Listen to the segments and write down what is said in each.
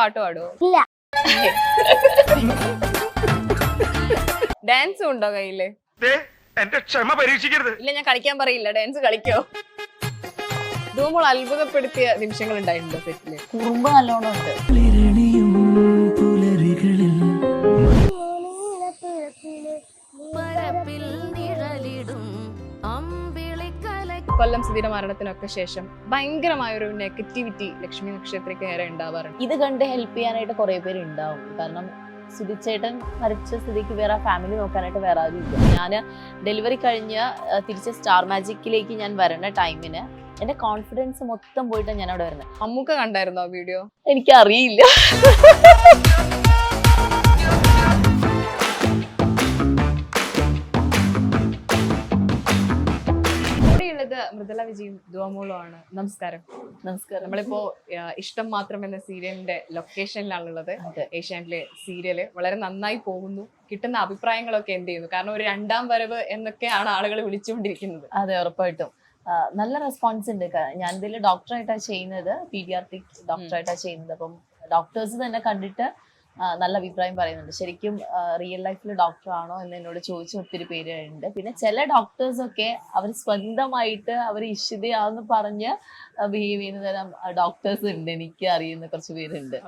പാട്ട് പാടുവോ? ഇല്ല. ഡാൻസും ഉണ്ടോ കയ്യിൽ? എന്റെ ക്ഷമ പരീക്ഷിക്കരുത്. ഇല്ല ഞാൻ കളിക്കാൻ പറയില്ല. ഡാൻസ് കളിക്കോ? ധൂമോൾ അത്ഭുതപ്പെടുത്തിയ നിമിഷങ്ങൾ ഉണ്ടായിട്ടുണ്ടോ സെറ്റിൽ കുറുമ്പ് നല്ലോണം ഉണ്ട്. കൊല്ലം സുധീര മരണത്തിനൊക്കെ ശേഷം ഭയങ്കരമായ ഒരു നെഗറ്റിവിറ്റി ലക്ഷ്മി നക്ഷത്രയ്ക്ക് നേരെ ഉണ്ടാവാറുണ്ട്. ഇത് കണ്ട് ഹെൽപ്പ് ചെയ്യാനായിട്ട് കുറെ പേര് ഉണ്ടാവും. കാരണം സുധിച്ചേട്ടൻ മരിച്ച സ്ഥിതിക്ക് വേറെ ഫാമിലി നോക്കാനായിട്ട് വേറെ ആരും ഇല്ല. ഞാൻ ഡെലിവറി കഴിഞ്ഞ് തിരിച്ച് സ്റ്റാർ മാജിക്കിലേക്ക് ഞാൻ വരുന്ന ടൈമിന് എന്റെ കോൺഫിഡൻസ് മൊത്തം പോയിട്ടാണ് ഞാൻ അവിടെ വരുന്നത്. അമ്മൂക്ക കണ്ടായിരുന്നോ വീഡിയോ എനിക്കറിയില്ല. മൃദുല വിജയും ധുവമോളും നമസ്കാരം. നമസ്കാരം. നമ്മളിപ്പോ ഇഷ്ടം മാത്രം എന്ന സീരിയലിന്റെ ലൊക്കേഷനിലാണുള്ളത്. ഏഷ്യാനെറ്റിലെ സീരിയൽ വളരെ നന്നായി പോകുന്നു. കിട്ടുന്ന അഭിപ്രായങ്ങളൊക്കെ എന്ത് ചെയ്യുന്നു? കാരണം ഒരു രണ്ടാം വരവ് എന്നൊക്കെയാണ് ആളുകൾ വിളിച്ചുകൊണ്ടിരിക്കുന്നത്. അതെ ഉറപ്പായിട്ടും. നല്ല റെസ്പോൺസ് ഉണ്ട്. ഞാൻ ഇതിൽ ഡോക്ടറായിട്ടാണ് ചെയ്യുന്നത്. പീഡിയാട്രിക് ഡോക്ടറായിട്ടാണ് ചെയ്യുന്നത്. അപ്പം ഡോക്ടേഴ്സ് തന്നെ കണ്ടിട്ട് നല്ല അഭിപ്രായം പറയുന്നുണ്ട്. ശരിക്കും റിയൽ ലൈഫിൽ ഡോക്ടർ ആണോ എന്ന് എന്നോട് ചോദിച്ച ഒത്തിരി ഉണ്ട്. പിന്നെ ചില ഡോക്ടേഴ്സ് ഒക്കെ അവർ സ്വന്തമായിട്ട് അവർ ഇഷിതയാന്ന് പറഞ്ഞ് ബിഹേവ് ചെയ്യുന്ന തരം ഡോക്ടേഴ്സ് ഉണ്ട് എനിക്ക് അറിയുന്ന കുറച്ച് പേരുണ്ട്.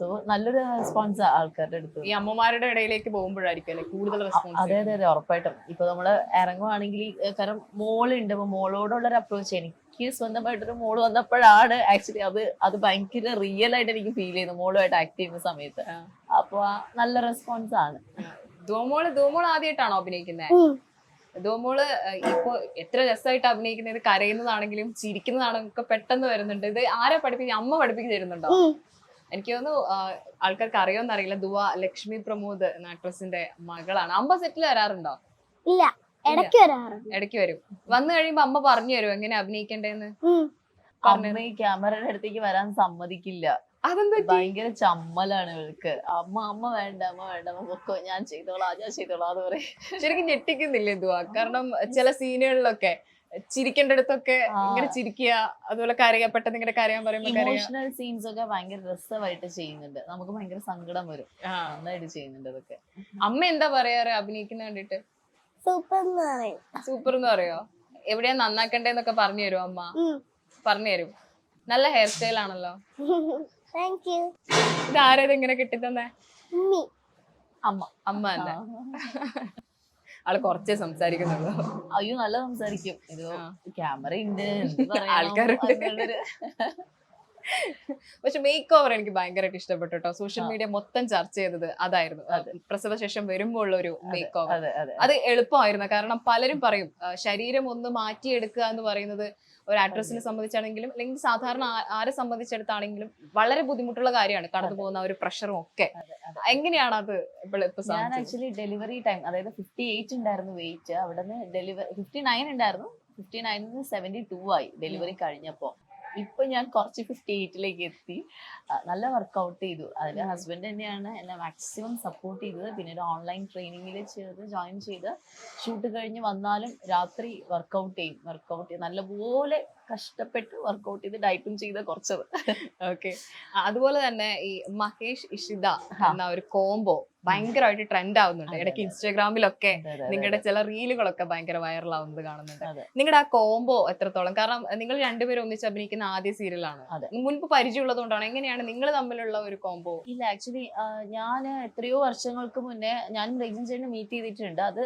സോ നല്ലൊരു റെസ്പോൺസ് ആൾക്കാരുടെ അടുത്ത്. ഈ അമ്മമാരുടെ ഇടയിലേക്ക് പോകുമ്പോഴായിരിക്കും കൂടുതൽ അതെ അതെ അതെ ഉറപ്പായിട്ടും. ഇപ്പൊ നമ്മൾ ഇറങ്ങുവാണെങ്കിൽ കാരണം മോളുണ്ട്. അപ്പൊ മോളോടുള്ള ഒരു അപ്രോച്ച് എനിക്ക് സ്വന്തമായിട്ടൊരു മോൾ വന്നപ്പോഴാണ് ആക്ച്വലി അത് അത് ഭയങ്കര റിയൽ ആയിട്ട് എനിക്ക് ഫീൽ ചെയ്യുന്നു മോളുമായിട്ട് ആക്ട് ചെയ്യുന്ന സമയത്ത്. അപ്പൊ നല്ല റെസ്പോൺസ് ആണ്. ധൂമോൾ ധൂമോൾ ആദ്യമായിട്ടാണോ അഭിനയിക്കുന്നത് ധൂമോൾ ഇപ്പോ എത്ര രസമായിട്ട് അഭിനയിക്കുന്നത്? കരയുന്നതാണെങ്കിലും ചിരിക്കുന്നതാണെങ്കിലും പെട്ടെന്ന് വരുന്നുണ്ട്. ഇത് ആരാ പഠിപ്പിക്കുന്ന അമ്മ പഠിപ്പിച്ചു തരുന്നുണ്ടോ? എനിക്ക് തോന്നുന്നു ആൾക്കാർക്ക് അറിയോന്നറിയില്ല. ദുവ ലക്ഷ്മി പ്രമോദ് എന്ന ആക്ട്രസിന്റെ മകളാണ്. അമ്മ സെറ്റിൽ വരാറുണ്ടോ? ഇല്ല. ഇടയ്ക്ക് വരാറുണ്ട്. ഇടയ്ക്ക് വരും. വന്നു കഴിയുമ്പോ അമ്മ പറഞ്ഞു തരും എങ്ങനെ അഭിനയിക്കണ്ടേന്ന്? പറഞ്ഞു അമ്മ ഈ ക്യാമറയുടെ അടുത്തേക്ക് വരാൻ സമ്മതിക്കില്ല. അതെന്താ ഭയങ്കര ചമ്മലാണ് ഇവൾക്ക്. അമ്മ അമ്മ വേണ്ട അമ്മ വേണ്ട അമ്മ പൊക്കോ ഞാൻ ചെയ്തോളാം ഞാൻ ചെയ്തോളാം അത് പറയും. ശരിക്കും ഞെട്ടിക്കുന്നില്ല എന്തുവാ? കാരണം ചില സീനുകളിലൊക്കെ ചിരിക്കേണ്ടടുത്തൊക്കെ. ഇങ്ങനെ ചിരിക്കുക അതുപോലെ കരയാ പെട്ടെന്ന് ഇങ്ങനെ കരയാൻ പറയുമ്പോൾ ഇമോഷണൽ സീൻസ് ഒക്കെ ഭയങ്കര രസമായിട്ട് ചെയ്യുന്നുണ്ട്. നമുക്ക് ഭയങ്കര സങ്കടം വരും. നന്നായിട്ട് ചെയ്യുന്നുണ്ട് അതൊക്കെ. അമ്മ എന്താ പറയാറ്? അഭിനയിക്കുന്ന കണ്ടിട്ട്? സൂപ്പർ എന്ന് പറയും? എവിടെയാ നന്നാക്കണ്ടേന്നൊക്കെ പറഞ്ഞു തരും അമ്മ? പറഞ്ഞു തരും. നല്ല ഹെയർ സ്റ്റൈൽ ആണല്ലോ. ഇത് ആരേത് ഇങ്ങനെ കിട്ടിത്തന്നെ? അമ്മ അമ്മ തന്നെ. ആൾ കുറച്ചേ സംസാരിക്കുന്നുള്ളൂ. അയ്യോ നല്ല സംസാരിക്കും. ഇത്. ക്യാമറ ഉണ്ട് ആൾക്കാരുണ്ട്. പക്ഷെ മേക്ക് ഓവർ എനിക്ക് ഭയങ്കരമായിട്ട് ഇഷ്ടപ്പെട്ടു കേട്ടോ സോഷ്യൽ മീഡിയ മൊത്തം ചർച്ച ചെയ്തത് അതായിരുന്നു. ആ, പ്രസവ ശേഷം വരുമ്പോൾ ഉള്ള ഒരു മേക്ക് ഓവർ അതെ. എളുപ്പമായിരുന്നു. കാരണം പലരും പറയും ശരീരം ഒന്ന് മാറ്റിയെടുക്കുക എന്ന് പറയുന്നത് ഒരു ആക്ട്രസിനെ സംബന്ധിച്ചാണെങ്കിലും അല്ലെങ്കിൽ സാധാരണ ആരെ സംബന്ധിച്ചെടുത്താണെങ്കിലും വളരെ ബുദ്ധിമുട്ടുള്ള കാര്യമാണ്. കടന്നു പോകുന്ന ഒരു പ്രഷറും ഒക്കെ. എങ്ങനെയാണ് അത് ഞാൻ ആക്ച്വലി ഡെലിവറി ടൈം അതായത് ഫിഫ്റ്റി എയ്റ്റ് ഉണ്ടായിരുന്നു വെയിറ്റ് അവിടെ നിന്ന് ഡെലിവറി ഫിഫ്റ്റി നയൻ ഉണ്ടായിരുന്നു. ഫിഫ്റ്റി നയൻ സെവന്റി ടു ആയി ഡെലിവറി കഴിഞ്ഞപ്പോ. ഇപ്പൊ ഞാൻ കുറച്ച് ഫിഫ്റ്റി എയ്റ്റിലേക്ക് എത്തി. നല്ല വർക്കൗട്ട് ചെയ്തു. അതിന്റെ ഹസ്ബൻഡ് തന്നെയാണ് എന്നെ മാക്സിമം സപ്പോർട്ട് ചെയ്തത്. പിന്നെ ഒരു ഓൺലൈൻ ട്രെയിനിങ്ങിൽ ചേർത്ത് ജോയിൻ ചെയ്ത് ഷൂട്ട് കഴിഞ്ഞ് വന്നാലും രാത്രി വർക്കൗട്ട് ചെയ്യും. വർക്കൗട്ട് ചെയ്ത് നല്ലപോലെ കഷ്ടപ്പെട്ട് വർക്കൗട്ട് ചെയ്ത് ഡയറ്റും ചെയ്ത് കുറച്ചത്. ഓക്കെ അതുപോലെ തന്നെ ഈ മഹേഷ് ഇഷിത. എന്ന ഒരു കോംബോ ഭയങ്കരമായിട്ട് ട്രെൻഡ് ആവുന്നുണ്ട് ഇടയ്ക്ക് ഇൻസ്റ്റാഗ്രാമിലൊക്കെ നിങ്ങളുടെ ചില റീലുകളൊക്കെ ഭയങ്കര വൈറൽ ആവുന്നത് കാണുന്നുണ്ട് നിങ്ങളുടെ ആ കോംബോ എത്രത്തോളം? കാരണം നിങ്ങൾ രണ്ടുപേരും ഒന്നിച്ച് അഭിനയിക്കുന്ന ആദ്യ സീരിയലാണ്. മുൻപ് പരിചയമുള്ളത് കൊണ്ടാണ് എങ്ങനെയാണ് നിങ്ങൾ തമ്മിലുള്ള ഒരു കോംബോ? ഇല്ല ആക്ച്വലി ഞാൻ എത്രയോ വർഷങ്ങൾക്ക് മുന്നേ ഞാനും റെജിൻ ചേട്ടനെ മീറ്റ് ചെയ്തിട്ടുണ്ട്. അത്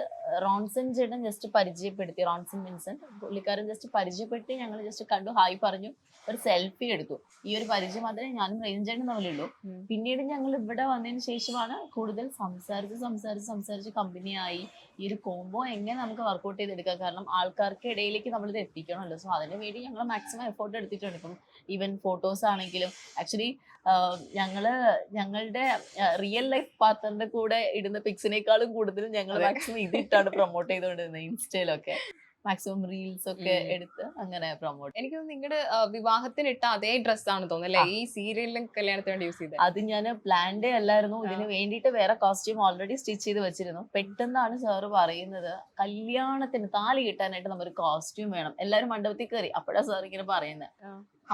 റോൺസൺ ചേട്ടൻ ജസ്റ്റ് പരിചയപ്പെടുത്തി റോൺസൺ വിൻസൺ പുള്ളിക്കാരൻ ജസ്റ്റ് പരിചയപ്പെട്ട് ഞങ്ങൾ ജസ്റ്റ് കണ്ടു ഹായ് പറഞ്ഞു ഒരു സെൽഫി എടുത്തു. ഈ ഒരു പരിചയം മാത്രമേ ഞാനും റെജിൻ ചേട്ടൻ തമ്മിലുള്ളൂ പിന്നീട് ഞങ്ങൾ ഇവിടെ വന്നതിന് ശേഷമാണ് കൂടുതൽ സംസാരിച്ച് സംസാരിച്ച് സംസാരിച്ച് കമ്പനിയായി. ഈ ഒരു കോംബോ എങ്ങനെ നമുക്ക് വർക്കൗട്ട് ചെയ്തെടുക്കാം? കാരണം ആൾക്കാർക്ക് ഇടയിലേക്ക് നമ്മളിത് എത്തിക്കണമല്ലോ. സോ അതിന് വേണ്ടി ഞങ്ങൾ മാക്സിമം എഫോർട്ട് എടുത്തിട്ടുണ്ട്. ഇപ്പം ഈവൻ ഫോട്ടോസ് ആണെങ്കിലും ആക്ച്വലി ഞങ്ങൾ ഞങ്ങളുടെ റിയൽ ലൈഫ് പാർട്ട്ണറിന്റെ കൂടെ ഇടുന്ന പിക്സിനേക്കാളും കൂടുതലും ഞങ്ങൾ മാക്സിമം ഇതിട്ടാണ് പ്രൊമോട്ട് ചെയ്തുകൊണ്ടിരുന്നത് ഇൻസ്റ്റയിലൊക്കെ മാക്സിമം റീൽസ് ഒക്കെ എടുത്ത് അങ്ങനെ പ്രൊമോട്ട് എനിക്ക് നിങ്ങളുടെ വിവാഹത്തിന് ഇട്ട അതേ ഡ്രസ് ആണ് തോന്നുന്നു അല്ലേ? ഈ സീരിയലിലും കല്യാണത്തിന് വേണ്ടി യൂസ് ചെയ്തത് അത് ഞാൻ പ്ലാൻഡേ അല്ലായിരുന്നു. ഇതിന് വേണ്ടിയിട്ട് വേറെ കോസ്റ്റ്യൂം ഓൾറെഡി സ്റ്റിച്ച് ചെയ്ത് വെച്ചിരുന്നു. പെട്ടെന്നാണ് സാറ് പറയുന്നത് കല്യാണത്തിന് താലി കിട്ടാനായിട്ട് നമുക്ക് കോസ്റ്റ്യൂം വേണം. എല്ലാവരും മണ്ഡപത്തിൽ കയറി അപ്പോഴാണ് സാർ ഇങ്ങനെ പറയുന്നത്.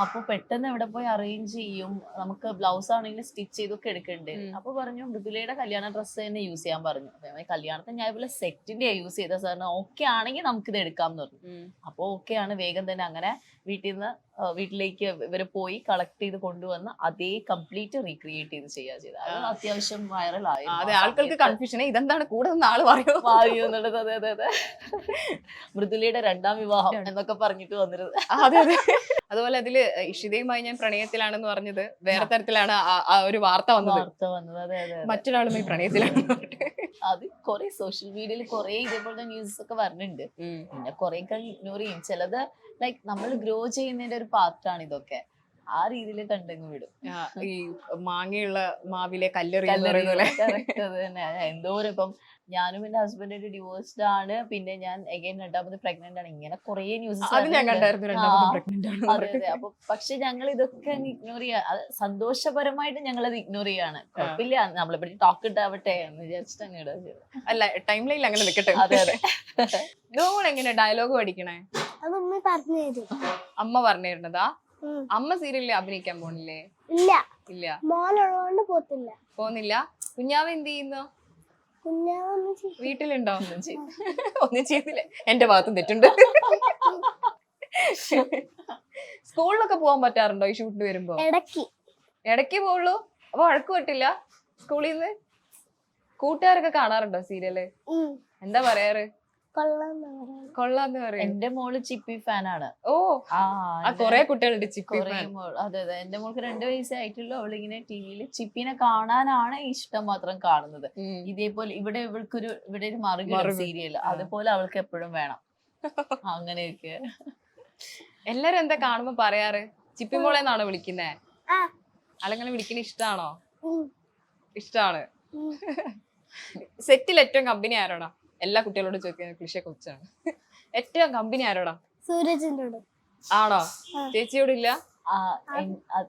അപ്പൊ പെട്ടെന്ന് എവിടെ പോയി അറേഞ്ച് ചെയ്യും. നമുക്ക് ബ്ലൗസ് ആണെങ്കിൽ സ്റ്റിച്ച് ചെയ്തൊക്കെ എടുക്കണ്ടേ. അപ്പൊ പറഞ്ഞു മൃദുലയുടെ കല്യാണ ഡ്രസ്സ് തന്നെ യൂസ് ചെയ്യാൻ പറഞ്ഞു. കല്യാണത്തിന് ഞാൻ ഇതുപോലെ സെറ്റിന്റെ യൂസ് ചെയ്ത സാറിന്. ഓക്കെ ആണെങ്കിൽ നമുക്ക് ഇത് എടുക്കാം എന്ന് പറഞ്ഞു അപ്പൊ ഓക്കെ ആണ് വേഗം തന്നെ. അങ്ങനെ വീട്ടിൽ നിന്ന് വീട്ടിലേക്ക് ഇവർ പോയി കളക്ട് ചെയ്ത് കൊണ്ടുവന്ന് അതേ കംപ്ലീറ്റ് റീക്രിയേറ്റ് ചെയ്ത് ചെയ്യാ ചെയ്തത് അത് അത്യാവശ്യം വൈറൽ ആയി അതെ ആൾക്കാർക്ക് കൺഫ്യൂഷൻ ഇതെന്താണ്? കൂടെ ആൾ പറയോ? വായു എന്നുള്ളത് അതെ അതെ അതെ. മൃദുലയുടെ രണ്ടാം വിവാഹം എന്നൊക്കെ പറഞ്ഞിട്ട് വന്നിരുന്നത്. അതെ അതെ. അതുപോലെ അതിൽ ഇഷിതയുമായി ഞാൻ പ്രണയത്തിലാണെന്ന് പറഞ്ഞത്. വേറെ തരത്തിലാണ് ആ- ഒരു വാർത്ത വന്നത്. വാർത്ത വന്നത് അതെ അതെ അതെ. മറ്റൊരാളുമായി പ്രണയത്തിലാണ് അത് കൊറേ സോഷ്യൽ മീഡിയയിൽ കൊറേ ഇതേപോലത്തെ ന്യൂസ് ഒക്കെ വരുന്നുണ്ട്. പിന്നെ കൊറേ ഇഗ്നോർ ചെയ്യും. ചിലത് ലൈക്ക് നമ്മൾ ഗ്രോ ചെയ്യുന്നതിന്റെ ഒരു പാത്രാണ് ഇതൊക്കെ. ആ രീതിയിൽ കണ്ടങ്ങ് വിടും. ഈ മാങ്ങയുള്ള മാവിലെ കല്ലെറി എന്തോരം ഇപ്പം ഞാനും എന്റെ ഹസ്ബൻഡ് ഒരു ഡിവോഴ്സ്ഡ് ആണ്. പിന്നെ ഞാൻ എഗൈൻ രണ്ടാമത് പ്രഗ്നന്റ് ആണ്. ഇങ്ങനെ കുറെ ന്യൂസ് അത് അപ്പൊ പക്ഷെ ഞങ്ങൾ ഇതൊക്കെ ഇഗ്നോർ ചെയ്യാ. അത് സന്തോഷപരമായിട്ട് ഞങ്ങൾ അത് ഇഗ്നോർ ചെയ്യാണ് കുഴപ്പമില്ല. നമ്മളെപ്പറ്റി ടോക്ക് ഇട്ടാവട്ടെ എന്ന് വിചാരിച്ചിട്ട് അങ്ങനെ. അല്ല ടൈം ലൈനിൽ അങ്ങനെ നിൽക്കട്ടെ. അതെ അതെ. എങ്ങനെ ഡയലോഗ് പഠിക്കണേ? അത് ഉമ്മ പറഞ്ഞു തരും. അമ്മ പറഞ്ഞിരുന്നതാ ഉം. അമ്മ സീരിയലിൽ അഭിനയിക്കാൻ പോണില്ലേ? ഇല്ല. ഇല്ല. മോനുള്ളതുകൊണ്ട് പോത്തില്ല. പോന്നില്ല കുഞ്ഞാവ് എന്ത് ചെയ്യുന്നു? വീട്ടിലുണ്ടോ? ഒന്നും ചെയ്തില്ല. എന്റെ ഭാഗത്തും തെറ്റുണ്ട്. സ്കൂളിലൊക്കെ പോകാൻ പറ്റാറുണ്ടോ ഈ ഷൂട്ടിന് വരുമ്പോ? ഇടയ്ക്ക്. ഇടയ്ക്ക് പോവുള്ളൂ? അപ്പൊ വഴക്ക് പറ്റില്ല? സ്കൂളിൽ നിന്ന് കൂട്ടുകാരൊക്കെ കാണാറുണ്ടോ സീരിയൽ എന്താ പറയാറ്? കൊള്ളാന്ന് പറയാം. എന്റെ മോൾ ചിപ്പി ഫാനാണ്. ഓ ആ ആ കൊറേ കുട്ടികളുണ്ട് ചിപ്പി അതെ അതെ. എന്റെ മോൾക്ക് രണ്ട് വയസ്സായിട്ടുള്ളൂ. അവളിങ്ങനെ ടിവിയിൽ ചിപ്പിനെ കാണാനാണ് ഇഷ്ടം മാത്രം കാണുന്നത്. ഇതേപോലെ ഇവിടെ ഇവൾക്കൊരു ഇവിടെ ഒരു മറുകിട. സീരിയൽ അതുപോലെ അവൾക്ക് എപ്പോഴും വേണം. അങ്ങനെയൊക്കെ. എല്ലാരും എന്താ കാണുമ്പോ പറയാറ്? ചിപ്പി മോളെന്നാണോ വിളിക്കുന്നേ? ആ. ആളെങ്ങനെ വിളിക്കുന്ന ഇഷ്ടാണോ? ഇഷ്ടാണ്. സെറ്റിൽ ഏറ്റവും കമ്പനി ആരോടാ? എല്ലാ കുട്ടികളോടും ചോദിക്കുന്ന കൃഷിയെ കുറിച്ചാണ്. ഏറ്റവും കമ്പനി ആരോടാ? സൂരജിന്റെ കൂടെ ആണോ ചേച്ചിയോടില്ല?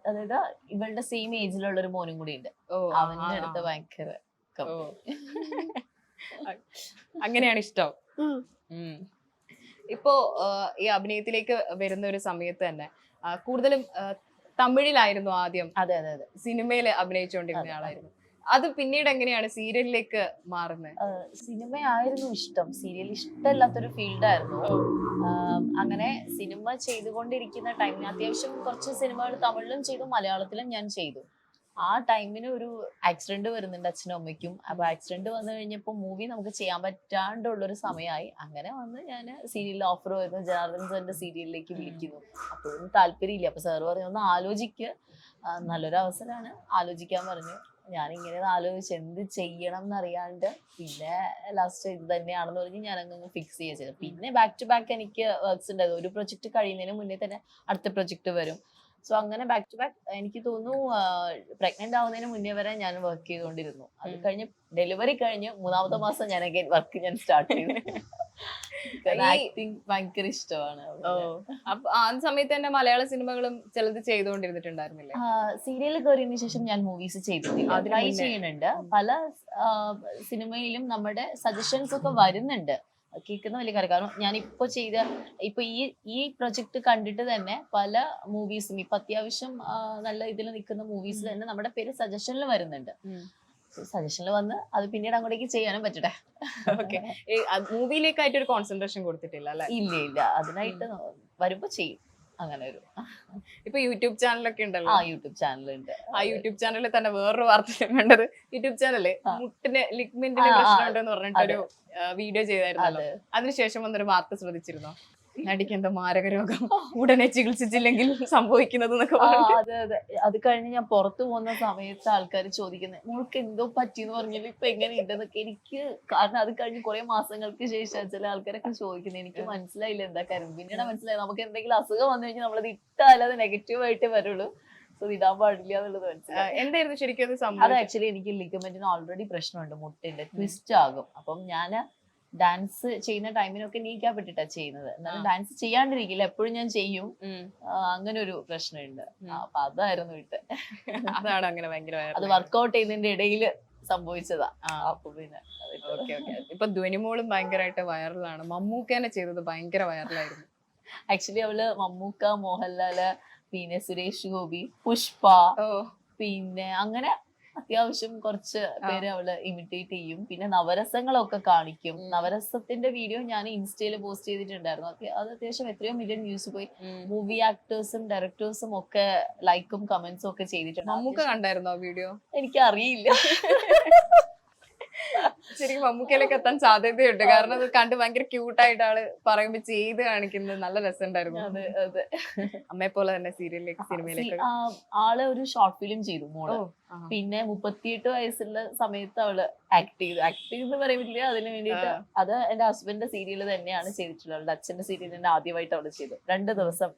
അതായത് ഇവളുടെ സെയിം ഏജിലുള്ള ഒരു മോനും കൂടി ഉണ്ട്. അവന്റെ അടുത്ത്. ഭയങ്കര അങ്ങനെയാണ് ഇഷ്ടം. ഇപ്പോ ഈ അഭിനയത്തിലേക്ക് വരുന്ന ഒരു സമയത്ത് തന്നെ കൂടുതലും തമിഴിലായിരുന്നു ആദ്യം അതെ അതെ അതെ. സിനിമയിൽ അഭിനയിച്ചുകൊണ്ടിരുന്ന ആളായിരുന്നു. അത് പിന്നീട് എങ്ങനെയാണ് സീരിയലിലേക്ക് മാറുന്നത് സിനിമയായിരുന്നു ഇഷ്ടം. സീരിയൽ ഇഷ്ടമല്ലാത്തൊരു ഫീൽഡായിരുന്നു. അങ്ങനെ സിനിമ ചെയ്തുകൊണ്ടിരിക്കുന്ന ടൈമിന് അത്യാവശ്യം കുറച്ച് സിനിമകൾ തമിഴിലും ചെയ്തു മലയാളത്തിലും ഞാൻ ചെയ്തു. ആ ടൈമിന് ഒരു ആക്സിഡന്റ് വരുന്നുണ്ട് അച്ഛനും അമ്മയ്ക്കും. അപ്പൊ ആക്സിഡന്റ് വന്നു കഴിഞ്ഞപ്പോൾ മൂവി നമുക്ക് ചെയ്യാൻ പറ്റാണ്ടുള്ളൊരു സമയമായി. അങ്ങനെ വന്ന് ഞാൻ സീരിയലിൽ ഓഫർ വരുന്നു. ജനാർദ്ദൻ സാറിന്റെ സീരിയലിലേക്ക് വിളിക്കുന്നു. അപ്പോഴൊന്നും താല്പര്യമില്ല. അപ്പൊ സാർ പറഞ്ഞു ഒന്ന് ആലോചിക്ക്. നല്ലൊരു അവസരമാണ് ആലോചിക്കാൻ പറഞ്ഞു. ഞാൻ ഇങ്ങനെ ആലോചിച്ച് എന്ത് ചെയ്യണം എന്നറിയാണ്ട് പിന്നെ ലാസ്റ്റ് ഇത് തന്നെയാണെന്ന് പറഞ്ഞ് ഞാൻ അങ്ങ് ഫിക്സ് ചെയ്യുക ചെയ്തു പിന്നെ ബാക്ക് ടു ബാക്ക് എനിക്ക് വർക്ക്സ് ഉണ്ടായത് ഒരു പ്രൊജക്ട് കഴിയുന്നതിന് മുന്നേ തന്നെ അടുത്ത പ്രൊജക്ട് വരും. സോ അങ്ങനെ ബാക്ക് ടു ബാക്ക് എനിക്ക് തോന്നുന്നു പ്രഗ്നന്റ് ആവുന്നതിന് മുന്നേ വരെ ഞാൻ വർക്ക് ചെയ്തുകൊണ്ടിരുന്നു. അത്. കഴിഞ്ഞ് ഡെലിവറി കഴിഞ്ഞ് മൂന്നാമത്തെ മാസം ഞാൻ വർക്ക് ഞാൻ സ്റ്റാർട്ട് ചെയ്തു. ആക്ടിങ് ഭയങ്കര ഇഷ്ടമാണ് അപ്പൊ ആ സമയത്ത് തന്നെ മലയാള സിനിമകളും ചിലത് ചെയ്തുകൊണ്ടിരുന്നിട്ടുണ്ടായിരുന്നില്ലേ? സീരിയൽ കയറിയതിനു ശേഷം ഞാൻ മൂവീസ് ചെയ്തിട്ടില്ല. ട്രൈ. ചെയ്യുന്നുണ്ട്. പല സിനിമയിലും നമ്മുടെ സജഷൻസ് ഒക്കെ വരുന്നുണ്ട്. കേൾക്കുന്ന വലിയ കാര്യം. കാരണം ഞാൻ ഇപ്പൊ ചെയ്ത ഇപ്പൊ ഈ ഈ പ്രൊജക്ട് കണ്ടിട്ട് തന്നെ പല മൂവീസും ഇപ്പൊ അത്യാവശ്യം നല്ല ഇതിൽ നിൽക്കുന്ന മൂവീസ് തന്നെ നമ്മുടെ പേര് സജഷനിൽ വരുന്നുണ്ട്. സജഷനിൽ വന്ന് അത് പിന്നീട് അങ്ങോട്ടേക്ക് ചെയ്യാനും പറ്റട്ടെ. ഓക്കെ മൂവിയിലേക്കായിട്ട് ഒരു കോൺസെൻട്രേഷൻ കൊടുത്തിട്ടില്ല അല്ലെ? ഇല്ല ഇല്ല. അതിനായിട്ട് വരുമ്പോ ചെയ്യും. അങ്ങനെ ഒരു ഇപ്പൊ യൂട്യൂബ് ചാനലൊക്കെ ആ ഉണ്ടല്ലോ യൂട്യൂബ് ഉണ്ട് ആ യൂട്യൂബ് ചാനലിൽ തന്നെ വേറൊരു വാർത്ത കണ്ടത്. യൂട്യൂബ് ചാനൽ ആ. മുട്ടിന് ലിഗ്മെന്റിന് ആ, ആ, പ്രശ്നമുണ്ടെന്ന് പറഞ്ഞിട്ടൊരു വീഡിയോ ചെയ്തായിരുന്നു അതിനുശേഷം വന്നൊരു വാർത്ത ശ്രദ്ധിച്ചിരുന്നോ? നടിക്ക് എന്താ മാരക രോഗം. ഉടനെ ചികിത്സിച്ചില്ലെങ്കിൽ സംഭവിക്കുന്നത് എന്നൊക്കെ അതെ അതെ. അത് കഴിഞ്ഞ് ഞാൻ പുറത്തു പോകുന്ന സമയത്ത് ആൾക്കാർ ചോദിക്കുന്നത് മോൾക്ക് എന്തോ പറ്റിയെന്ന് പറഞ്ഞാൽ ഇപ്പൊ എങ്ങനെ ഉണ്ടെന്നൊക്കെ എനിക്ക് കാരണം അത് കഴിഞ്ഞ് കുറെ മാസങ്ങൾക്ക് ശേഷം ചില ആൾക്കാരൊക്കെ ചോദിക്കുന്നത് എനിക്ക് മനസ്സിലായില്ല എന്താ കാര്യം? പിന്നീട് മനസ്സിലായി നമുക്ക് എന്തെങ്കിലും അസുഖം വന്നു കഴിഞ്ഞാൽ നമ്മളത് ഇട്ടാലത് നെഗറ്റീവ് ആയിട്ട് വരുള്ളൂ. സോ ഇടാൻ പാടില്ല എന്നുള്ളത് മനസ്സിലായി. എന്തായിരുന്നു ശരിക്കും അത് അത് ആക്ച്വലി എനിക്ക് ലിഗമെന്റിന് ഓൾറെഡി പ്രശ്നമുണ്ട് മുട്ടയുണ്ട് ട്വിസ്റ്റ് ആകും. അപ്പം ഞാൻ ഡാൻസ് ചെയ്യുന്ന ടൈമിനൊക്കെ നീക്കപ്പെട്ടിട്ടാ ചെയ്യുന്നത്. എന്നാലും. ഡാൻസ് ചെയ്യാണ്ടിരിക്കില്ല. എപ്പോഴും ഞാൻ ചെയ്യും. അങ്ങനെ ഒരു പ്രശ്നമുണ്ട്. അപ്പൊ അതായിരുന്നു വിട്ട്. അതാണ് അങ്ങനെ ഭയങ്കര അത് വർക്ക്ഔട്ട് ചെയ്യുന്നതിന്റെ ഇടയിൽ സംഭവിച്ചതാ. അപ്പൊ പിന്നെ ഇപ്പൊ ധ്വനിമോളും ഭയങ്കരമായിട്ട് വൈറലാണ്. മമ്മൂക്കേനെ ചെയ്തത് ഭയങ്കര വൈറലായിരുന്നു. ആക്ച്വലി അവൾ മമ്മൂക്ക മോഹൻലാൽ പിന്നെ സുരേഷ് ഗോപി പുഷ്പ പിന്നെ അങ്ങനെ അത്യാവശ്യം കുറച്ച് പേര് അവൾ ഇമിറ്റേറ്റ് ചെയ്യും. പിന്നെ നവരസങ്ങളൊക്കെ കാണിക്കും. നവരസത്തിന്റെ വീഡിയോ ഞാൻ ഇൻസ്റ്റയിൽ പോസ്റ്റ് ചെയ്തിട്ടുണ്ടായിരുന്നു. അത് അത് അത്യാവശ്യം എത്രയോ മില്യൺ വ്യൂസ് പോയി. മൂവി ആക്ടേഴ്സും ഡയറക്ടേഴ്സും ഒക്കെ ലൈക്കും കമന്റ്സും ഒക്കെ ചെയ്തിട്ടുണ്ട്. നമുക്ക് കണ്ടായിരുന്നോ വീഡിയോ എനിക്ക് അറിയില്ല ശരിക്കും മമ്മൂക്കയിലേക്ക് എത്താൻ സാധ്യതയുണ്ട്. കാരണം അത് കണ്ട് ഭയങ്കര ക്യൂട്ടായിട്ട് ആൾ പറയുമ്പോ ചെയ്ത് കാണിക്കുന്നത് നല്ല രസമുണ്ടായിരുന്നു. അമ്മയെ പോലെ തന്നെ സീരിയലിലേക്ക് സിനിമയിലേക്ക്. ആൾ ഒരു ഷോർട്ട് ഫിലിം ചെയ്തു മോൾ. പിന്നെ മുപ്പത്തിയെട്ട് വയസ്സുള്ള സമയത്ത് അവൾ ആക്ട് ചെയ്തു. ആക്ട് ചെയ്തെന്ന് പറയുന്നില്ല അതിന് വേണ്ടിയിട്ട് അത് എന്റെ ഹസ്ബൻഡിന്റെ സീരിയൽ തന്നെയാണ് ചെയ്തിട്ടുള്ളത്. അവളുടെ അച്ഛന്റെ സീരിയൽ തന്നെ ആദ്യമായിട്ട് അവൾ ചെയ്തു. രണ്ട് ദിവസം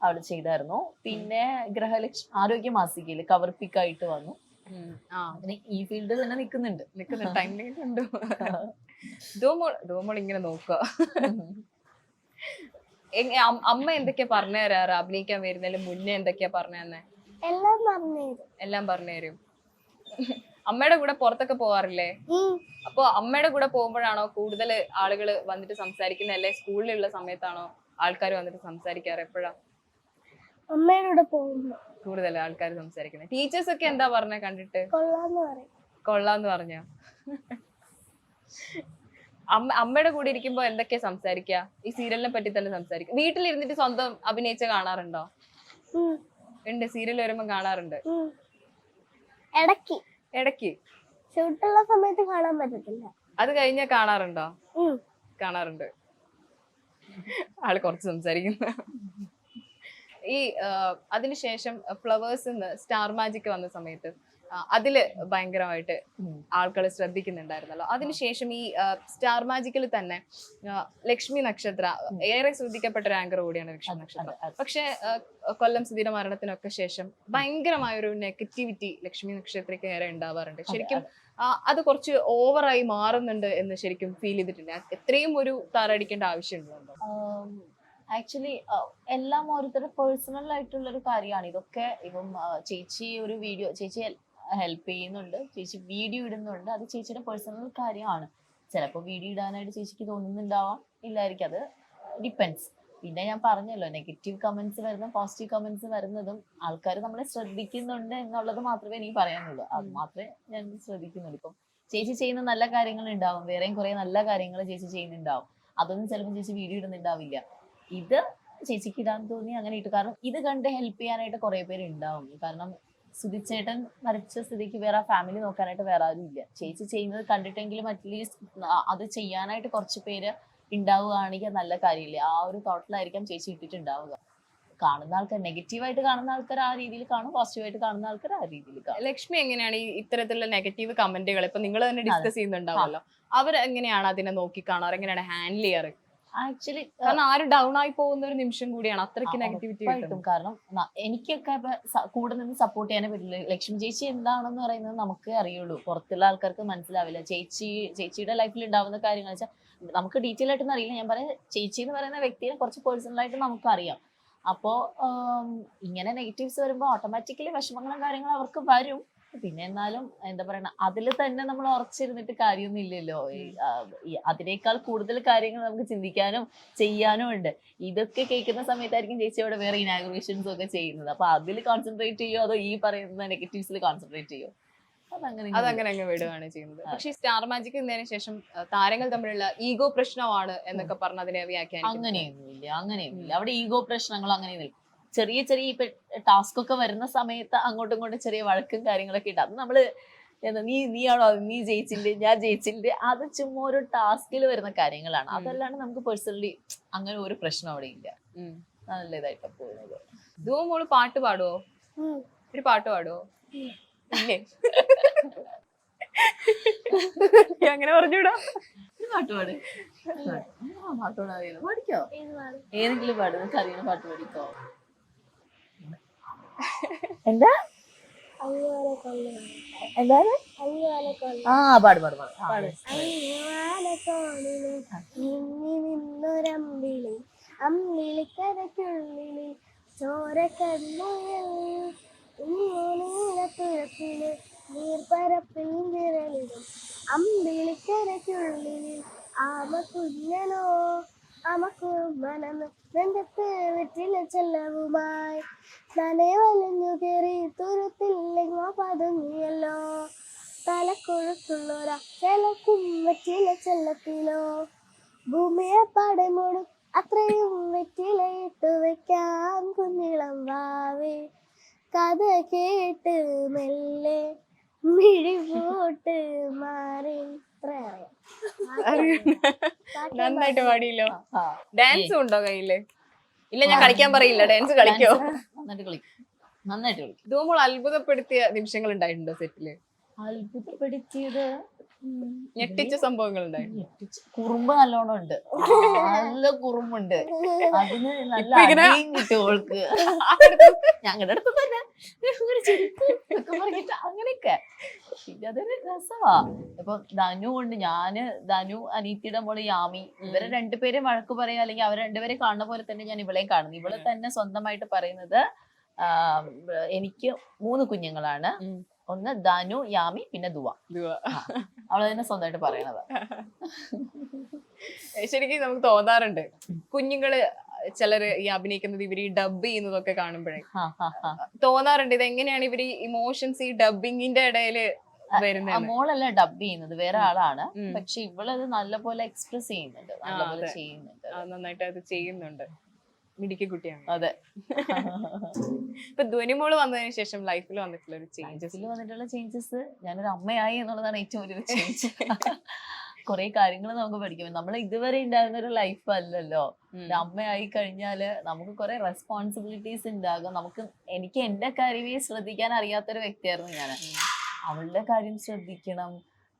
അവൾ ചെയ്തായിരുന്നു. പിന്നെ ഗ്രഹലക്ഷ്മി ആരോഗ്യ മാസികയിൽ കവർ പിക്കായിട്ട് വന്നു. ഈ ഫീൽഡിൽ തന്നെ നിൽക്കുന്നുണ്ട് നിൽക്കുന്നുണ്ട് ടൈം ലൈൻ ഉണ്ടോ ഡോമോൾ ഡോമോൾ ഇങ്ങനെ നോക്കുക. എങ്ങ- അമ്മ എന്തൊക്കെയാ പറഞ്ഞു തരാറ് അഭിനയിക്കാൻ വരുന്നതിന് മുന്നേ എന്തൊക്കെയാ പറഞ്ഞു തന്നെ? എല്ലാം പറഞ്ഞു തരും. എല്ലാം പറഞ്ഞു തരും. അമ്മയുടെ കൂടെ പുറത്തൊക്കെ പോവാറില്ലേ. അപ്പൊ അമ്മയുടെ കൂടെ പോകുമ്പോഴാണോ കൂടുതൽ ആളുകൾ വന്നിട്ട് സംസാരിക്കുന്നത് അല്ലെ സ്കൂളിലുള്ള സമയത്താണോ ആൾക്കാർ വന്നിട്ട് സംസാരിക്കാറ് എപ്പോഴാ? അമ്മയുടെ കൂടെ പോകുമ്പോ. കൂടുതൽ ആൾക്കാർ സംസാരിക്കുന്നത് ടീച്ചേഴ്സ് ഒക്കെ എന്താ പറഞ്ഞ കണ്ടിട്ട്? കൊള്ളാന്ന് പറഞ്ഞ? അമ്മ അമ്മയുടെ കൂടെ ഇരിക്കുമ്പോ എന്തൊക്കെയാ സംസാരിക്കുക ഈ സീരിയലിനെ പറ്റി തന്നെ സംസാരിക്കും. വീട്ടിലിരുന്നിട്ട് സ്വന്തം അഭിനയിച്ച കാണാറുണ്ടോ. ഉണ്ട് സീരിയൽ വരുമ്പോ കാണാറുണ്ട്. ഉം. ഇടയ്ക്ക്. ഇടയ്ക്ക്? ഷൂട്ടുള്ള സമയത്ത് കാണാൻ പറ്റത്തില്ല. അത് കഴിഞ്ഞ കാണാറുണ്ടോ? കാണാറുണ്ട്. ആൾ കുറച്ച് സംസാരിക്കുന്നു. ഈ അതിനുശേഷം ഫ്ലവേഴ്സ് സ്റ്റാർ മാജിക് വന്ന സമയത്ത് അതിൽ ഭയങ്കരമായിട്ട്. ആൾക്കാർ ശ്രദ്ധിക്കുന്നുണ്ടായിരുന്നല്ലോ. അതിനുശേഷം ഈ സ്റ്റാർ മാജിക്കിൽ തന്നെ ലക്ഷ്മി നക്ഷത്ര ഏറെ ശ്രദ്ധിക്കപ്പെട്ട ഒരു ആങ്കർ കൂടിയാണ് ലക്ഷ്മി നക്ഷത്ര. പക്ഷെ കൊല്ലം സുധീര മരണത്തിനൊക്കെ ശേഷം ഭയങ്കരമായ ഒരു നെഗറ്റിവിറ്റി ലക്ഷ്മി നക്ഷത്രയ്ക്ക് ഏറെ ഉണ്ടാവാറുണ്ട്. ശരിക്കും അത്. കുറച്ച് ഓവറായി മാറുന്നുണ്ട് എന്ന് ശരിക്കും ഫീൽ ചെയ്തിട്ടില്ല. എത്രയും ഒരു താറടിക്കേണ്ട ആവശ്യമുണ്ടോ? ആക്ച്വലി എല്ലാം ഓരോരുത്തരുടെ പേഴ്സണൽ ആയിട്ടുള്ള ഒരു കാര്യമാണ്. ഇതൊക്കെ ഇപ്പം ചേച്ചി ഒരു വീഡിയോ ചേച്ചി ഹെൽപ്പ് ചെയ്യുന്നുണ്ട്. ചേച്ചി വീഡിയോ ഇടുന്നുണ്ട്. അത് ചേച്ചിയുടെ പേഴ്സണൽ കാര്യമാണ്. ചിലപ്പോൾ വീഡിയോ ഇടാനായിട്ട് ചേച്ചിക്ക് തോന്നുന്നുണ്ടാവാം. ഇല്ലായിരിക്കും. അത് ഡിപ്പെൻസ് പിന്നെ ഞാൻ പറഞ്ഞല്ലോ നെഗറ്റീവ് കമന്റ്സ് വരുന്ന പോസിറ്റീവ് കമന്റ്സ് വരുന്നതും ആൾക്കാർ നമ്മളെ ശ്രദ്ധിക്കുന്നുണ്ട് എന്നുള്ളത് മാത്രമേ എനിക്ക് പറയാനുള്ളൂ. അത് മാത്രമേ ഞാൻ ശ്രദ്ധിക്കുന്നുള്ളൂ. ഇപ്പം ചേച്ചി ചെയ്യുന്ന നല്ല കാര്യങ്ങൾ ഉണ്ടാവും വേറെയും കുറെ നല്ല കാര്യങ്ങൾ ചേച്ചി ചെയ്യുന്നുണ്ടാവും. അതൊന്നും ചിലപ്പോൾ ചേച്ചി വീഡിയോ ഇടുന്നുണ്ടാവില്ല. ഇത് ചേച്ചിക്ക് ഇടാൻ തോന്നി അങ്ങനെ ഇട്ടു കാരണം ഇത് കണ്ട് ഹെൽപ്പ് ചെയ്യാനായിട്ട് കുറെ പേര് ഉണ്ടാവും കാരണം സുധിച്ചേട്ടൻ മരിച്ച സ്ഥിതിക്ക് വേറെ ഫാമിലി നോക്കാനായിട്ട് വേറെ ആരും ഇല്ല. ചേച്ചി ചെയ്യുന്നത് കണ്ടിട്ടെങ്കിലും അറ്റ്ലീസ്റ്റ് അത് ചെയ്യാനായിട്ട് കുറച്ച് പേര് ഉണ്ടാവുകയാണെങ്കിൽ നല്ല കാര്യമില്ല? ആ ഒരു തോട്ടിലായിരിക്കാം ചേച്ചി ഇട്ടിട്ടുണ്ടാവുക. കാണുന്ന ആൾക്കാർ നെഗറ്റീവായിട്ട് കാണുന്ന ആൾക്കാർ ആ രീതിയിൽ കാണും പോസിറ്റീവായിട്ട് കാണുന്ന ആൾക്കാർ ആ രീതിയിൽ കാണും. ലക്ഷ്മി എങ്ങനെയാണ് ഈ ഇത്തരത്തിലുള്ള നെഗറ്റീവ് കമന്റുകൾ ഇപ്പൊ നിങ്ങൾ തന്നെ ഡിസ്കസ് ചെയ്യുന്നുണ്ടാവല്ലോ അവർ എങ്ങനെയാണ് അതിനെ നോക്കി കാണാറ്? എങ്ങനെയാണ് ഹാൻഡിൽ ചെയ്യാറ്? ആക്ച്വലി കാരണം ആര് ഡൗൺ ആയി പോകുന്ന ഒരു നിമിഷം കൂടിയാണ് അത്രയ്ക്ക് നെഗറ്റിവിറ്റി കിട്ടും കാരണം എനിക്കൊക്കെ കൂടെ നിന്ന് സപ്പോർട്ട് ചെയ്യാനേ പറ്റില്ല. ലക്ഷ്മി ചേച്ചി എന്താണെന്ന് പറയുന്നത് നമുക്ക് അറിയുള്ളൂ. പുറത്തുള്ള ആൾക്കാർക്ക് മനസ്സിലാവില്ല. ചേച്ചി ചേച്ചിയുടെ ലൈഫിൽ ഉണ്ടാവുന്ന കാര്യങ്ങൾ വെച്ചാൽ നമുക്ക് ഡീറ്റെയിൽ ആയിട്ടൊന്നും അറിയില്ല. ഞാൻ പറയാം ചേച്ചി എന്ന് പറയുന്ന വ്യക്തിയെ കുറച്ച് പേഴ്സണൽ ആയിട്ട് നമുക്കറിയാം. അപ്പോ ഇങ്ങനെ നെഗറ്റീവ്സ് വരുമ്പോൾ ഓട്ടോമാറ്റിക്കലി വിഷമങ്ങളും കാര്യങ്ങളും അവർക്ക് വരും. പിന്നെ എന്നാലും എന്താ പറയണ അതിൽ തന്നെ നമ്മൾ ഉറച്ചിരുന്നിട്ട് കാര്യമൊന്നും ഇല്ലല്ലോ. അതിനേക്കാൾ കൂടുതൽ കാര്യങ്ങൾ നമുക്ക് ചിന്തിക്കാനും ചെയ്യാനും ഉണ്ട്. ഇതൊക്കെ കേൾക്കുന്ന സമയത്തായിരിക്കും ചേച്ചി അവിടെ വേറെ ഇനാഗുറേഷൻസ് ഒക്കെ ചെയ്യുന്നത്. അപ്പൊ അതിൽ കോൺസെൻട്രേറ്റ് ചെയ്യോ? അതോ ഈ പറയുന്ന നെഗറ്റീവ്സിൽ കോൺസെൻട്രേറ്റ് ചെയ്യോ? അതങ്ങനെ അതങ്ങനെ അങ്ങ് വിടുകയാണ് ചെയ്യുന്നത്. പക്ഷേ സ്റ്റാർ മാജിക് എന്നതിന് ശേഷം താരങ്ങൾ തമ്മിലുള്ള ഈഗോ പ്രശ്നമാണ് എന്നൊക്കെ പറഞ്ഞ് അതിനെ വ്യാഖ്യാനം അങ്ങനെയൊന്നുമില്ല അങ്ങനെയൊന്നുമില്ല. അവിടെ ഈഗോ പ്രശ്നങ്ങൾ അങ്ങനെയൊന്നുമില്ല ചെറിയ ചെറിയ ഇപ്പൊ ടാസ്ക് ഒക്കെ വരുന്ന സമയത്ത് അങ്ങോട്ടും ഇങ്ങോട്ടും ചെറിയ വഴക്കും കാര്യങ്ങളൊക്കെ ഉണ്ട് അത് നമ്മൾ എന്താ നീ നീയാണോ? നീ ജയിച്ചില്ലേ? ഞാൻ ജയിച്ചില്ലേ? അത് ചുമ്മാ ഒരു ടാസ്കിൽ വരുന്ന കാര്യങ്ങളാണ്. അതല്ലാണ്ട് നമുക്ക് പേഴ്സണലി അങ്ങനെ ഒരു പ്രശ്നം അവിടെ ഇല്ല. നല്ല ഇതായിട്ട് പോകുന്നത്. ധൂ മോൾ പാട്ട് പാടുവോ? ഒരു പാട്ട് പാടുവോ? ഇല്ലേ? അങ്ങനെ പറഞ്ഞൂടാ. പാട്ട് പാട്. പാട്ട് പാടാറിയോ? പഠിക്കോ. ഏതെങ്കിലും പാട്. നിനക്ക് അറിയുന്ന പാട്ട് പാടിക്കോ? എന്താ. എന്താണ്. ആ പാട് പാട് പാട്. നീർപ്പരപ്പിൽ വിരലിടും. അമ്പിളിക്കരയ്ക്കുള്ളിൽ ആമ കുഞ്ഞനോ അമക്കുറുമ്പനന്ന് നെഞ്ചത്ത് വെറ്റില ചെല്ലവുമായി. നനെ വലിഞ്ഞു കയറി തുരുത്തില്ലെങ്ങോ പതുങ്ങിയല്ലോ. തലക്കൊഴുത്തുള്ളൊരാ ചിലക്കും വെറ്റില ചെല്ലത്തിലോ. ഭൂമിയെ പടമോടും അത്രയും വെറ്റിലയിട്ട് വെക്കാം കുഞ്ഞിളം വാവേ. കഥ കേട്ട് മെല്ലെ മിഴിപോട്ട് മാറി. അറിയാം. നന്നായിട്ട് പാടിയല്ലോ. ഡാൻസ് ഉണ്ടോ കയ്യിൽ? ഇല്ല ഞാൻ കളിക്കാൻ പറയില്ല. ഡാൻസ് കളിക്കോ? നന്നായിട്ട് കളിക്കും. നന്നായിട്ട് കളിക്കും. ഇത് അത്ഭുതപ്പെടുത്തിയ നിമിഷങ്ങൾ ഉണ്ടായിട്ടുണ്ടോ സെറ്റിൽ അത്ഭുതപ്പെടുത്തിയത് ഞെട്ടിച്ച സംഭവങ്ങൾ കുറുമ്പ് നല്ലോണം ഉണ്ട്. നല്ല കുറുമ്പുണ്ട്. അതിന് നല്ല അടിയും കിട്ടും ഓൾക്ക്. ഞങ്ങളുടെ അടുത്ത് തന്നെ ഒരു ചെരുപ്പ് പറഞ്ഞിട്ട് അങ്ങനെയൊക്കെ. പിന്നെ അതൊരു രസമാ ഇപ്പൊ ധനു ഉണ്ട്. ഞാൻ ധനു അനീത്തിയുടെ മോൾ യാമി ഇവരെ രണ്ടുപേരെ വഴക്ക് പറയാ. അല്ലെങ്കിൽ അവരെ രണ്ടുപേരെ കാണുന്ന പോലെ തന്നെ ഞാൻ ഇവളെയും കാണുന്നു. ഇവൾ തന്നെ സ്വന്തമായിട്ട് പറയുന്നത് എനിക്ക് മൂന്ന് കുഞ്ഞുങ്ങളാണ്. ഒന്ന് ധനു യാമി പിന്നെ ദുവ. അവൾ തന്നെ സ്വന്തമായിട്ട് പറയണത്. ശരിക്കും നമുക്ക് തോന്നാറുണ്ട്. കുഞ്ഞുങ്ങൾ ചിലര് ഈ അഭിനയിക്കുന്നത് ഇവർ ഈ ഡബ് ചെയ്യുന്നതൊക്കെ കാണുമ്പോഴേ. തോന്നാറുണ്ട് ഇത് എങ്ങനെയാണ് ഇവർ ഇമോഷൻസ് ഈ ഡബിങ്ങിന്റെ ഇടയിൽ മോളല്ല ഡബ് ചെയ്യുന്നത് വേറെ ആളാണ്. പക്ഷെ ഇവളത് നല്ലപോലെ എക്സ്പ്രസ് ചെയ്യുന്നുണ്ട് നല്ലപോലെ. ചെയ്യുന്നുണ്ട്. നന്നായിട്ട് അത് ചെയ്യുന്നുണ്ട്. മിടിക്ക് കുട്ടിയാണ് അതെ. ഇപ്പൊ ധ്വനിമോൾ വന്നതിന് ശേഷം ലൈഫിൽ വന്നിട്ടുള്ള ഒരു ചേഞ്ചസ് വന്നിട്ടുള്ള ചേഞ്ചസ് ഞാനൊരു അമ്മയായി എന്നുള്ളതാണ് ഏറ്റവും വലിയൊരു ചേഞ്ച് കുറെ കാര്യങ്ങൾ നമുക്ക് പഠിക്കും നമ്മൾ ഇതുവരെ ഉണ്ടായിരുന്ന ഒരു ലൈഫ് അല്ലല്ലോ അമ്മയായി കഴിഞ്ഞാൽ നമുക്ക് കുറെ റെസ്പോൺസിബിലിറ്റീസ് ഉണ്ടാകും. നമുക്ക് എനിക്ക് എന്റെ കാര്യമേ ശ്രദ്ധിക്കാൻ അറിയാത്തൊരു വ്യക്തിയായിരുന്നു ഞാൻ അവളുടെ കാര്യം ശ്രദ്ധിക്കണം.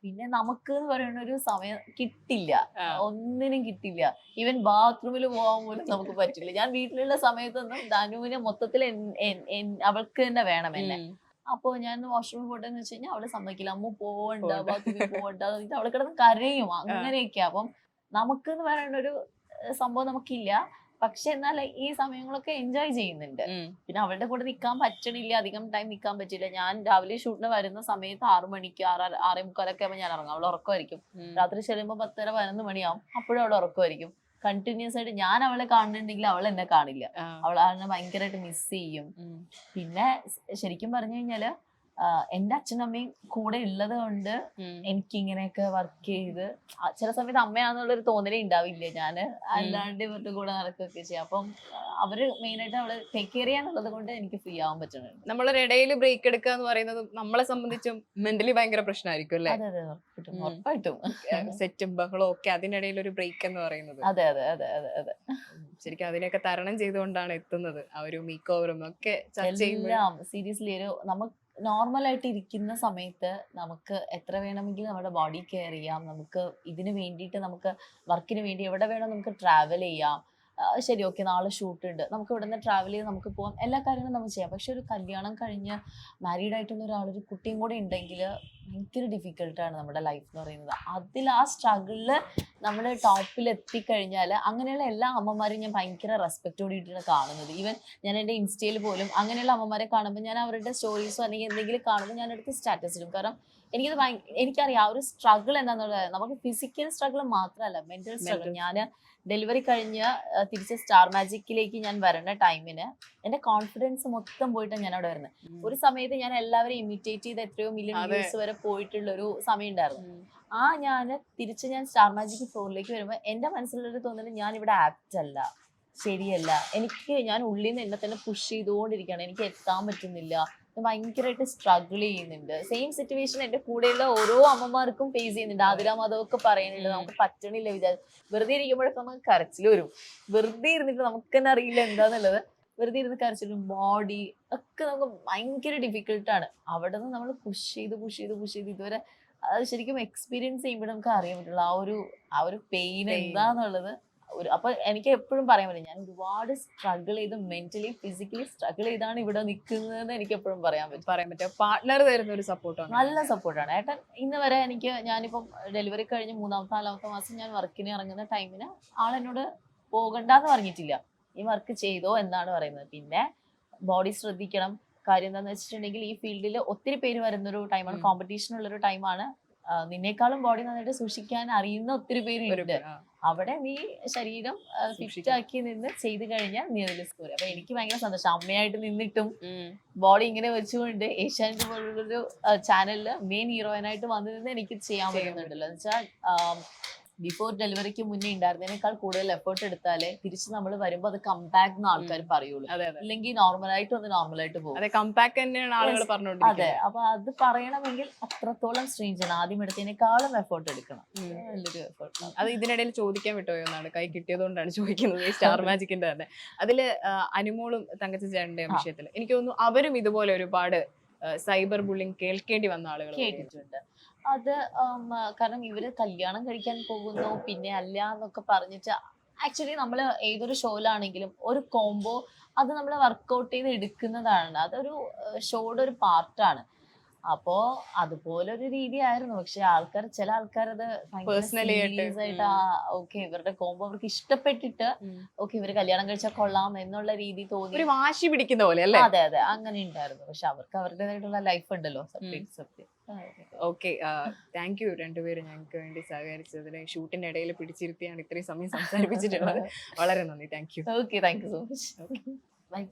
പിന്നെ നമുക്ക് എന്ന് പറയുന്ന ഒരു സമയം കിട്ടില്ല. ഒന്നിനും കിട്ടില്ല. ഈവൻ ബാത്റൂമിൽ പോകാൻ പോലും നമുക്ക് പറ്റില്ല. ഞാൻ വീട്ടിലുള്ള സമയത്തൊന്നും ധനുവിനെ മൊത്തത്തിൽ അവൾക്ക് തന്നെ വേണം എന്നെ. അപ്പൊ ഞാൻ വാഷ്റൂമിൽ പോട്ടെ എന്ന് വെച്ച് കഴിഞ്ഞാൽ അവൾ സമ്മതിക്കില്ല. അമ്മ പോവണ്ട. ബാത്റൂമിൽ പോവണ്ട. അവൾ കിടന്ന് കരയും. അങ്ങനെയൊക്കെ. അപ്പം നമുക്ക് എന്ന് പറയുന്ന ഒരു സംഭവം നമുക്കില്ല. പക്ഷെ എന്നാൽ ഈ സമയങ്ങളൊക്കെ എൻജോയ് ചെയ്യുന്നുണ്ട്. പിന്നെ അവളുടെ കൂടെ നിൽക്കാൻ പറ്റണില്ല. അധികം ടൈം നിൽക്കാൻ പറ്റില്ല. ഞാൻ രാവിലെ ഷൂട്ടിന് വരുന്ന സമയത്ത് ആറു മണിക്ക് ആറ് ആറേ മുക്കാലൊക്കെ ആകുമ്പോൾ ഞാൻ ഇറങ്ങാം. അവൾ ഉറക്കമായിരിക്കും. രാത്രി ചെല്ലുമ്പോൾ പത്തര പതിനൊന്ന് മണിയാവും. അപ്പോഴും അവൾ ഉറക്കമായിരിക്കും. കണ്ടിന്യൂസ് ആയിട്ട് ഞാൻ അവളെ കാണുന്നുണ്ടെങ്കിൽ അവൾ എന്നെ കാണില്ല. അവൾ അവളെ ഭയങ്കരമായിട്ട് മിസ് ചെയ്യും. പിന്നെ ശരിക്കും പറഞ്ഞു കഴിഞ്ഞാൽ എന്റെ അച്ഛനും അമ്മയും കൂടെ ഉള്ളത് കൊണ്ട് എനിക്ക് ഇങ്ങനെയൊക്കെ വർക്ക് ചെയ്ത് ചില സമയത്ത് അമ്മയാന്നുള്ളൊരു തോന്നലേ ഉണ്ടാവില്ല ഞാൻ അല്ലാണ്ട് ഇവരുടെ കൂടെ നടക്കുകയൊക്കെ ചെയ്യാം. അപ്പം അവർ മെയിൻ ആയിട്ട് അവൾ ടേക്ക് കെയർ ചെയ്യാന്നുള്ളത് കൊണ്ട് എനിക്ക് ഫ്രീ ആവാൻ പറ്റുന്നുണ്ട്. നമ്മളൊരു ഇടയിൽ ബ്രേക്ക് എടുക്കുക എന്ന് പറയുന്നത് നമ്മളെ സംബന്ധിച്ചും മെന്റലി ഭയങ്കര പ്രശ്നമായിരിക്കും അല്ലേ? അതെ അതെ ഉറപ്പായിട്ടും ഉറപ്പായിട്ടും. സെറ്റും ബഹളവും ഒക്കെ അതിനിടയിൽ ഒരു ബ്രേക്ക് എന്ന് പറയുന്നത്. അതെ അതെ അതെ അതെ അതെ. ശരിക്കും അതിനൊക്കെ തരണം ചെയ്തുകൊണ്ടാണ് എത്തുന്നത്. ആ ഒരു മീക്ക് ഓവറും ഒക്കെ സീരിയസ്ലി ഒരു നമുക്ക് നോർമൽ ആയിട്ട് ഇരിക്കുന്ന സമയത്ത് നമുക്ക് എത്ര വേണമെങ്കിലും നമ്മുടെ ബോഡി കെയർ ചെയ്യാം. നമുക്ക് ഇതിനു വേണ്ടിയിട്ട് നമുക്ക് വർക്കിന് വേണ്ടി എവിടെ വേണം നമുക്ക് ട്രാവൽ ചെയ്യാം. ശരി ഓക്കെ നാളെ ഷൂട്ട് ഉണ്ട് നമുക്ക് ഇവിടെ നിന്ന് ട്രാവൽ ചെയ്ത് നമുക്ക് പോകാം എല്ലാ കാര്യങ്ങളും നമുക്ക് ചെയ്യാം. പക്ഷെ ഒരു കല്യാണം കഴിഞ്ഞ് മാരീഡ് ആയിട്ടുള്ള ഒരാൾ ഒരു കുട്ടിയും കൂടെ ഉണ്ടെങ്കിൽ ഭയങ്കര ഡിഫിക്കൽട്ടാണ് നമ്മുടെ ലൈഫ് എന്ന് പറയുന്നത്. അതിൽ ആ സ്ട്രഗിളിൽ നമ്മൾ ടോപ്പിൽ എത്തിക്കഴിഞ്ഞാൽ അങ്ങനെയുള്ള എല്ലാ അമ്മമാരും ഞാൻ ഭയങ്കര റെസ്പെക്റ്റോടിയിട്ടാണ് കാണുന്നത്. ഈവൻ ഞാൻ എന്റെ ഇൻസ്റ്റയിൽ പോലും അങ്ങനെയുള്ള അമ്മമാരെ കാണുമ്പോൾ ഞാൻ അവരുടെ സ്റ്റോറീസോ അല്ലെങ്കിൽ എന്തെങ്കിലും കാണുമ്പോൾ ഞാൻ എടുത്ത് സ്റ്റാറ്റസ് ഇടും. കാരണം എനിക്കത് എനിക്കറിയാം ആ ഒരു സ്ട്രഗിൾ എന്താണെന്നുള്ളത് നമുക്ക് ഫിസിക്കൽ സ്ട്രഗിൾ മാത്രമല്ല മെന്റൽ സ്ട്രഗിൾ. ഞാൻ ഡെലിവറി കഴിഞ്ഞ് തിരിച്ച് സ്റ്റാർ മാജിക്കിലേക്ക് ഞാൻ വരുന്ന ടൈമിന് എന്റെ കോൺഫിഡൻസ് മൊത്തം പോയിട്ട് ഞാൻ അവിടെ വരുന്നത് ഒരു സമയത്ത് ഞാൻ എല്ലാവരെയും ഇമിറ്റേറ്റ് ചെയ്ത് എത്രയോ മില്യൺ. വ്യൂസ് വരെ പോയിട്ടുള്ള ഒരു സമയം ഉണ്ടായിരുന്നു. ആ ഞാൻ തിരിച്ച് ഞാൻ സ്റ്റാർ മാജിക് ഫ്ലോറിലേക്ക് വരുമ്പോൾ എന്റെ മനസ്സിലൊരു തോന്നൽ ഞാൻ ഇവിടെ ആക്ട് അല്ല ശരിയല്ല. എനിക്ക് ഞാൻ ഉള്ളിൽ നിന്ന് എന്നെ തന്നെ പുഷ് ചെയ്തുകൊണ്ടിരിക്കുകയാണ്. എനിക്ക് എത്താൻ പറ്റുന്നില്ല. ഭയങ്കരമായിട്ട് സ്ട്രഗിൾ ചെയ്യുന്നുണ്ട്. സെയിം സിറ്റുവേഷൻ എന്റെ കൂടെയുള്ള ഓരോ അമ്മമാർക്കും ഫേസ് ചെയ്യുന്നുണ്ട്. ആതിര മാധവൊക്കെ പറയുന്നുണ്ട് നമുക്ക് പറ്റണില്ല വിചാരിച്ചു വെറുതെ ഇരിക്കുമ്പോഴൊക്കെ നമുക്ക് കരച്ചിൽ വരും. വെറുതെ ഇരുന്നിട്ട് നമുക്ക് തന്നെ അറിയില്ല എന്താന്നുള്ളത്. വെറുതെ ഇരുന്ന് കരച്ചിട്ടും ബോഡി ഒക്കെ നമുക്ക് ഭയങ്കര ഡിഫിക്കൽട്ടാണ് അവിടെ നിന്ന് നമ്മൾ പുഷ് ചെയ്ത് പുഷ് ചെയ്ത് പുഷ് ചെയ്ത് ഇതുവരെ അത് ശരിക്കും എക്സ്പീരിയൻസ് ചെയ്യുമ്പോൾ നമുക്ക് അറിയാൻ പറ്റുള്ളൂ. ആ ഒരു ആ ഒരു പെയിൻ. എന്താന്നുള്ളത് ഒരു അപ്പൊ എനിക്ക് എപ്പോഴും പറയാൻ പറ്റും ഞാൻ ഒരുപാട് സ്ട്രഗിൾ ചെയ്ത് മെന്റലി ഫിസിക്കലി സ്ട്രഗിൾ ചെയ്താണ് ഇവിടെ നിൽക്കുന്നതെന്ന് എനിക്ക് എപ്പോഴും പറയാൻ പറ്റും പറയാൻ പറ്റും. പാർട്ട്ണർ തരുന്ന ഒരു സപ്പോർട്ടാണ് നല്ല സപ്പോർട്ടാണ് ഏട്ടൻ ഇന്ന് വരെ എനിക്ക് ഞാനിപ്പം ഡെലിവറി കഴിഞ്ഞ് മൂന്നാമത്തെ നാലാമത്തെ മാസം ഞാൻ വർക്കിന് ഇറങ്ങുന്ന ടൈമിന് ആളെന്നോട് പോകണ്ടെന്ന് പറഞ്ഞിട്ടില്ല. ഈ വർക്ക് ചെയ്തോ എന്നാണ് പറയുന്നത്. പിന്നെ ബോഡി ശ്രദ്ധിക്കണം. കാര്യം എന്താണെന്ന് വെച്ചിട്ടുണ്ടെങ്കിൽ ഈ ഫീൽഡിൽ ഒത്തിരി പേര് വരുന്നൊരു ടൈമാണ്. കോമ്പറ്റീഷൻ ഉള്ളൊരു ടൈമാണ് നിന്നേക്കാളും ബോഡി നന്നായിട്ട് സൂക്ഷിക്കാൻ അറിയുന്ന ഒത്തിരി പേരുണ്ട്. അവിടെ നീ ശരീരം ഫിറ്റ് ആക്കി നിന്ന് ചെയ്ത് കഴിഞ്ഞാൽ നീ അതിൽ സ്കോർ അപ്പൊ എനിക്ക് ഭയങ്കര സന്തോഷം. അമ്മയായിട്ട് നിന്നിട്ടും ബോഡി ഇങ്ങനെ വെച്ചുകൊണ്ട് ഏഷ്യാനെറ്റ് പോലുള്ളൊരു ചാനലിൽ മെയിൻ ഹീറോയിനായിട്ട് വന്നു നിന്ന് എനിക്ക് ചെയ്യാൻ ചെയ്യാൻ പറ്റുന്നുണ്ടല്ലോ. എന്ന് വെച്ചാൽ ബിഫോർ ഡെലിവറിക്ക് മുന്നേ ഉണ്ടായിരുന്നതിനേക്കാൾ കൂടുതൽ എഫേർട്ട് എടുത്താലേ തിരിച്ച് നമ്മൾ വരുമ്പോൾ അത് കമ്പാക്ക് എന്ന് ആൾക്കാർ പറയുള്ളൂ. അല്ലെങ്കിൽ നോർമൽ ആയിട്ട് നോർമലായിട്ട് ഒന്ന് നോർമലായിട്ട് പോകും. അതെ കമ്പാക്ക് തന്നെയാണ് ആളുകൾ. അതെ അപ്പൊ അത് പറയണമെങ്കിൽ അത്രത്തോളം സ്ട്രെയിഞ്ച് ആണ്. ആദ്യം എടുത്തതിനേക്കാളും എഫേർട്ട് എടുക്കണം. നല്ലൊരു എഫേർട്ട് അത് ഇതിനിടയിൽ ചോദിക്കാൻ വിട്ടോ എന്നാണ്. കൈ കിട്ടിയതുകൊണ്ടാണ് ചോദിക്കുന്നത്. സ്റ്റാർ മാജിക്കിന്റെ തന്നെ. അതിൽ അനുമോളും തങ്കച്ചി ചേട്ടന്റെ വിഷയത്തിൽ എനിക്ക് തോന്നുന്നു അവരും ഇതുപോലെ ഒരുപാട് സൈബർ ബുള്ളിങ് കേൾക്കേണ്ടി വന്ന ആളുകൾ കേട്ടിട്ടുണ്ട്. അത് കാരണം ഇവർ കല്യാണം കഴിക്കാൻ പോകുന്നു പിന്നെ അല്ല എന്നൊക്കെ പറഞ്ഞിട്ട് ആക്ച്വലി നമ്മൾ ഏതൊരു ഷോയിലാണെങ്കിലും ഒരു കോംബോ അത് നമ്മൾ വർക്കൗട്ട് ചെയ്ത് എടുക്കുന്നതാണ്. അതൊരു ഷോയുടെ ഒരു പാർട്ടാണ് അപ്പോ അതുപോലെ ഒരു രീതിയായിരുന്നു. പക്ഷെ ആൾക്കാർ ചില ആൾക്കാർ അത് ആയിട്ട്, ഓക്കെ ഇവരുടെ കോമ്പ് അവർക്ക് ഇഷ്ടപ്പെട്ടിട്ട് ഓക്കെ ഇവർ കല്യാണം കഴിച്ചാൽ കൊള്ളാം എന്നുള്ള രീതി തോന്നി. ഒരു വാശി പിടിക്കുന്ന പോലെ അല്ലേ? അതെ അതെ. അങ്ങനെ ഉണ്ടായിരുന്നു പക്ഷെ അവർക്ക് അവരുടേതായിട്ടുള്ള ലൈഫ് ഉണ്ടല്ലോ സത്യം സത്യം ഓക്കെ താങ്ക് യു രണ്ടുപേരും ഞങ്ങൾക്ക് വേണ്ടി സഹകരിച്ചതിന് ഷൂട്ടിന്റെ ഇടയിൽ പിടിച്ചിരുത്തിയാണ് ഇത്രയും സമയം സംസാരിപ്പിച്ചിട്ടുള്ളത്. വളരെ നന്ദി. Thank you okay thank you so much bye